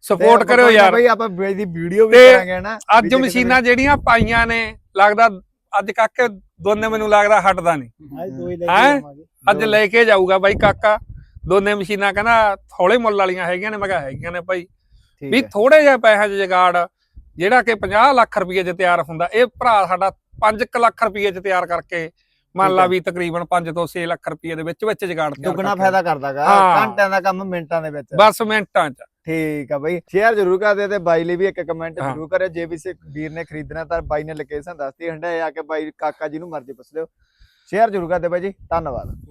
ਸਪੋਰਟ ਕਰਿਓ ਯਾਰ। ਬਈ ਆਪਾਂ ਇਹਦੀ ਵੀਡੀਓ ਵੀ ਕਰਾਂਗੇ ਨਾ ਅੱਜ ਮਸ਼ੀਨਾਂ ਜਿਹੜੀਆਂ ਪਾਈਆਂ ਨੇ ਲੱਗਦਾ ਅੱਜ ਕਾਕੇ ਦੋਨੇ ਮੈਨੂੰ ਲੱਗਦਾ ਹਟਦਾ ਨਹੀਂ। ਦੋ ਹੀ ਅੱਜ ਦੋ- ਲੈ ਕੇ ਜਾਊਗਾ ਬਾਈ ਕਾਕਾ। ਦੋਨੇ ਮਸ਼ੀਨਾਂ ਕਹਿੰਦਾ ਥੋੜੇ ਮੁੱਲ ਵਾਲੀਆਂ ਹੈਗੀਆਂ ਨੇ ਮੈਂ ਕਿਹਾ ਹੈਗੀਆਂ ਨੇ ਭਾਈ ਵੀ ਥੋੜੇ ਜਿਹੇ ਪੈਸਿਆਂ 'ਚ ਜਗਾੜ ਜਿਹੜਾ ਕਿ 50 ਲੱਖ ਰੁਪਏ 'ਚ ਤਿਆਰ ਹੁੰਦਾ ਇਹ ਭਰਾ ਸਾਡਾ 5 ਲੱਖ ਰੁਪਏ 'ਚ ਤਿਆਰ ਕਰਕੇ ਮੰਨ ਲਾ। ਵੀ ਤਕਰੀਬਨ 5 ਤੋਂ 6 ਲੱਖ ਰੁਪਏ ਦੇ ਵਿੱਚ ਵਿੱਚ ਜਗਾੜ ਤਿਆਰ ਦੁੱਗਣਾ। ਫਾਇਦਾ ਕਰਦਾਗਾ। ਘੰਟਿਆਂ ਦਾ ਕੰਮ ਮਿੰਟਾਂ ਦੇ ਵਿੱਚ ਬਸ ਮਿੰਟਾਂ 'ਚ ਠੀਕ ਆ ਬਈ ਸ਼ੇਅਰ ਜ਼ਰੂਰ ਕਰ ਦਿਓ ਤੇ ਬਾਈ ਲਈ ਵੀ ਇੱਕ ਕਮੈਂਟ। ਜ਼ਰੂਰ ਕਰਿਓ ਜੇ ਵੀ ਸੇ ਵੀਰ ਨੇ ਖਰੀਦਣਾ ਤਾਂ ਬਾਈ ਨੇ ਲੋਕੇਸ਼ਨ ਦੱਸਤੀ ਹੰਡਾ ਆ ਕੇ ਬਾਈ ਕਾਕਾ ਜੀ ਨੂੰ ਮਰਜ਼ੀ ਪੁੱਛ ਲਿਓ ਸ਼ੇਅਰ ਜ਼ਰੂਰ ਕਰ ਦਿਓ ਬਾਈ ਜੀ ਧੰਨਵਾਦ